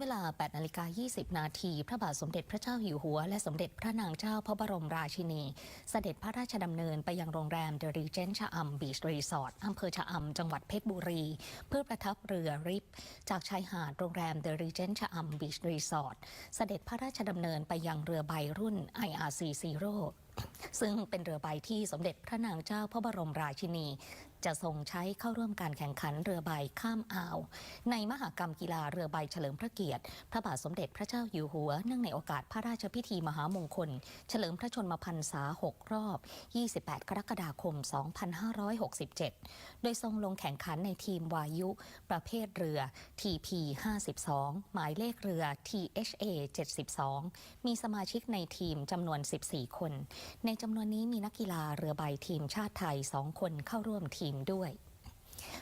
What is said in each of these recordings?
เวลา 8 นาฬิกา 20 นาที พระบาทสมเด็จพระเจ้าอยู่หัว และสมเด็จพระนางเจ้าพระบรมราชินี เสด็จพระราชดำเนินไปยังโรงแรมเดอะรีเจนชะอำบีชรีสอร์ทอำเภอชะอำจังหวัดเพชรบุรี เพื่อประทับเรือริบ จากชายหาดโรงแรมเดอะรีเจนชะอำบีชรีสอร์ทเสด็จพระราชดำเนินไปยังเรือใบรุ่น IRC Zero ซึ่งเป็นเรือใบที่สมเด็จพระนางเจ้าพระบรมราชินีจะทรงใช้เข้าร่วมการแข่งขันเรือใบข้ามอ่าว ในมหกรรมกีฬาเรือใบเฉลิมพระเกียรติ พระบาทสมเด็จพระเจ้าอยู่หัว เนื่องในโอกาสพระราชพิธีมหามงคล เฉลิมพระชนมพรรษา 6 รอบ 28 กรกฎาคม 2567 โดยทรงลงแข่งขันในทีมวายุ ประเภทเรือ TP 52หมายเลขเรือ THA 72 มีสมาชิกในทีมจำนวน 14 คน ในจำนวนนี้มีนักกีฬาเรือใบทีมชาติไทย 2 คนเข้าร่วมทีมด้วย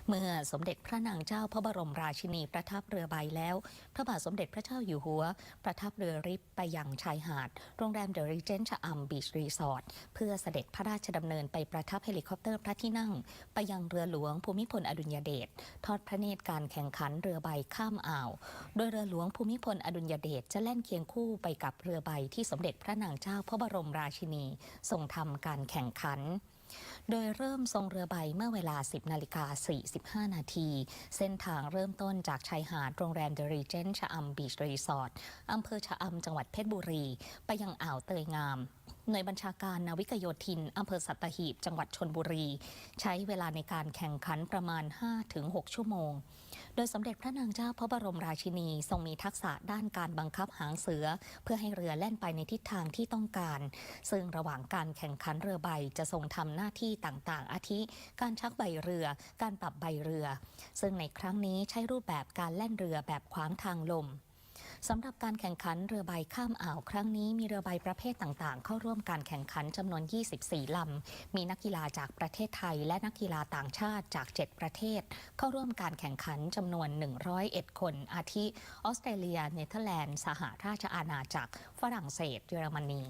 เมื่อสมเด็จพระนางเจ้าพระบรมราชินีประทับเรือใบแล้ว พระบาทสมเด็จพระเจ้าอยู่หัว ประทับเรือริบไปยังชายหาด โรงแรมเดอะรีเจนชะอำบีชรีสอร์ทเพื่อเสด็จพระราชดำเนินไปประทับเฮลิคอปเตอร์พระที่นั่ง ไปยังเรือหลวงภูมิพลอดุลยเดชทอดพระเนตรการแข่งขันเรือใบข้ามอ่าว โดยเรือหลวงภูมิพลอดุลยเดชจะแล่นเคียงคู่ไปกับเรือใบที่สมเด็จพระนางเจ้าพระบรมราชินีทรงทำการแข่งขัน โดยเริ่มทรงเรือใบเมื่อเวลา 10นาฬิกา45 นาที เส้นทางเริ่มต้นจากชายหาดโรงแรมเดอะรีเจนชะอำบีชรีสอร์ทอำเภอชะอำจังหวัดเพชรบุรี ไปยังอ่าวเตยงาม หน่วยบัญชาการนาวิกโยธินอำเภอสัตหีบ จังหวัดชนบุรี ใช้เวลาในการแข่งขันประมาณ 5-6 ชั่วโมง โดยสมเด็จพระนางเจ้าพระบรมราชินีทรงมีทักษะด้านการบังคับหางเสือ เพื่อให้เรือแล่นไปในทิศทางที่ต้องการ ซึ่งระหว่างการแข่งขันเรือใบจะทรงทำหน้าที่ต่างๆ อาทิ การชักใบเรือ การปรับใบเรือ ซึ่งในครั้งนี้ใช้รูปแบบการแล่นเรือแบบขวางทางลม สำหรับการแข่งขันเรือใบข้ามอ่าวครั้งนี้มีเรือใบประเภทต่างๆ เข้าร่วมการแข่งขันจำนวน 24 ลำ มีนักกีฬาจากประเทศไทย และนักกีฬาต่างชาติจาก 7 ประเทศ เข้าร่วมการแข่งขันจำนวน 101 คน อาทิออสเตรเลีย เนเธอร์แลนด์ สหราชอาณาจักร ฝรั่งเศส เยอรมนี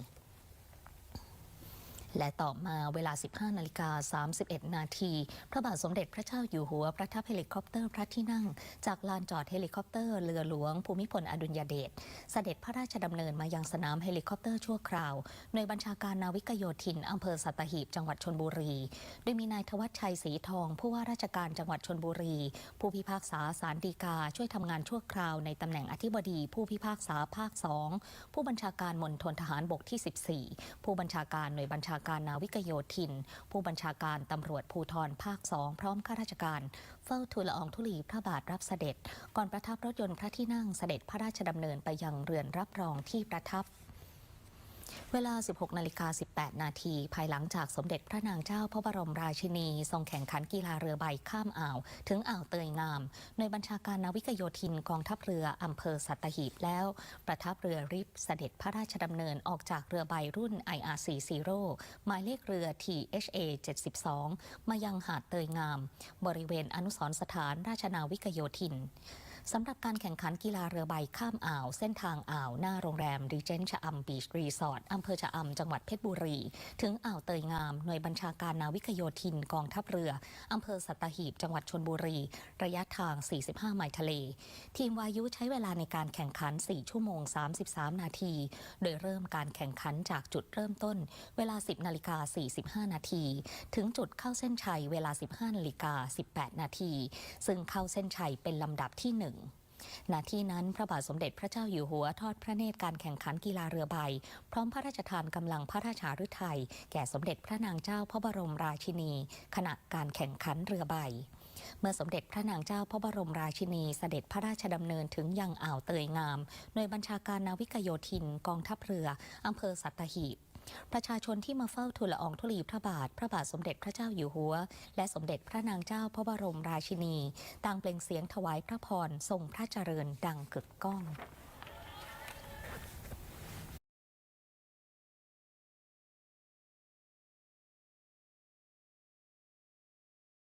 และต่อมาเวลา 15 นาฬิกา 31 นาที พระบาทสมเด็จพระเจ้าอยู่หัว ประทับเฮลิคอปเตอร์พระที่นั่ง จากลานจอดเฮลิคอปเตอร์เรือหลวงภูมิพลอดุลยเดช เสด็จพระราชดำเนินมายังสนามเฮลิคอปเตอร์ชั่วคราว หน่วยบัญชาการนาวิกโยธินอำเภอสัตหีบ จังหวัดชนบุรี โดยมีนายทวัชชัยศรีทอง ผู้ว่าราชการจังหวัดชนบุรี ผู้พิพากษาสารดีกาช่วยทำงานชั่วคราวในตำแหน่งอธิบดีผู้พิพากษาภาค 2 ผู้บัญชาการมณฑลทหารบกที่ 14 ผู้บัญชาการหน่วยบัญชาการนาวิกโยธิน ผู้บัญชาการตำรวจภูธรภาคสองพร้อมข้าราชการ เฝ้าทูลละอองธุลีพระบาทรับเสด็จ ก่อนประทับรถยนต์พระที่นั่งเสด็จพระราชดำเนินไปยังเรือนรับรองที่ประทับ เวลา 16 นาฬิกา 18 นาที ภายหลังจากสมเด็จพระนางเจ้าพระบรมราชินี ทรงแข่งขันกีฬาเรือใบข้ามอ่าว ถึงอ่าวเตยงามในบัญชาการนาวิกโยธินกองทัพเรืออำเภอสัตหีบแล้ว ประทับเรือริบเสด็จพระราชดำเนินออกจากเรือใบรุ่น IRC Zero หมายเลขเรือ THA 72 มายังหาดเตยงาม บริเวณอนุสรสถานราชนาวิกโยธิน สำหรับการแข่งขันกีฬาเรือใบข้ามอ่าว เส้นทางอ่าว หน้าโรงแรมรีเจนชะอำบีชรีสอร์ทอำเภอชะอำจังหวัดเพชรบุรี ถึงอ่าวเตยงาม หน่วยบัญชาการนาวิกโยธินกองทัพเรืออำเภอสัตหีบ จังหวัดชนบุรี ระยะทาง 45 ไมล์ทะเล ทีมวายุใช้เวลาในการแข่งขัน 4 ชั่วโมง 33 นาที โดยเริ่มการแข่งขันจากจุดเริ่มต้น เวลา 10 นาฬิกา 45 นาที ถึงจุดเข้าเส้นชัยเวลา 15 นาฬิกา 18 นาที ซึ่งเข้าเส้นชัยเป็นลำดับที่ 1ณที่นั้นพระบาทสมเด็จพระเจ้าอยู่หัวทอดพระเนตรการแข่งขันกีฬาเรือใบ พร้อมพระราชทานกำลังพระราชาฤทัยแก่สมเด็จพระนางเจ้าพระบรมราชินี ขณะการแข่งขันเรือใบ เมื่อสมเด็จพระนางเจ้าพระบรมราชินีเสด็จพระราชดำเนินถึงยังอ่าวเตยงามโดยบัญชาการนาวิกโยธินกองทัพเรืออำเภอสัตหีบ ประชาชนที่มาเฝ้าทูลละอองธุลีพระบาท พระบาทสมเด็จพระเจ้าอยู่หัว และสมเด็จพระนางเจ้าพระบรมราชินีต่างเปล่งเสียงถวายพระพรทรงพระเจริญดังกึกก้อง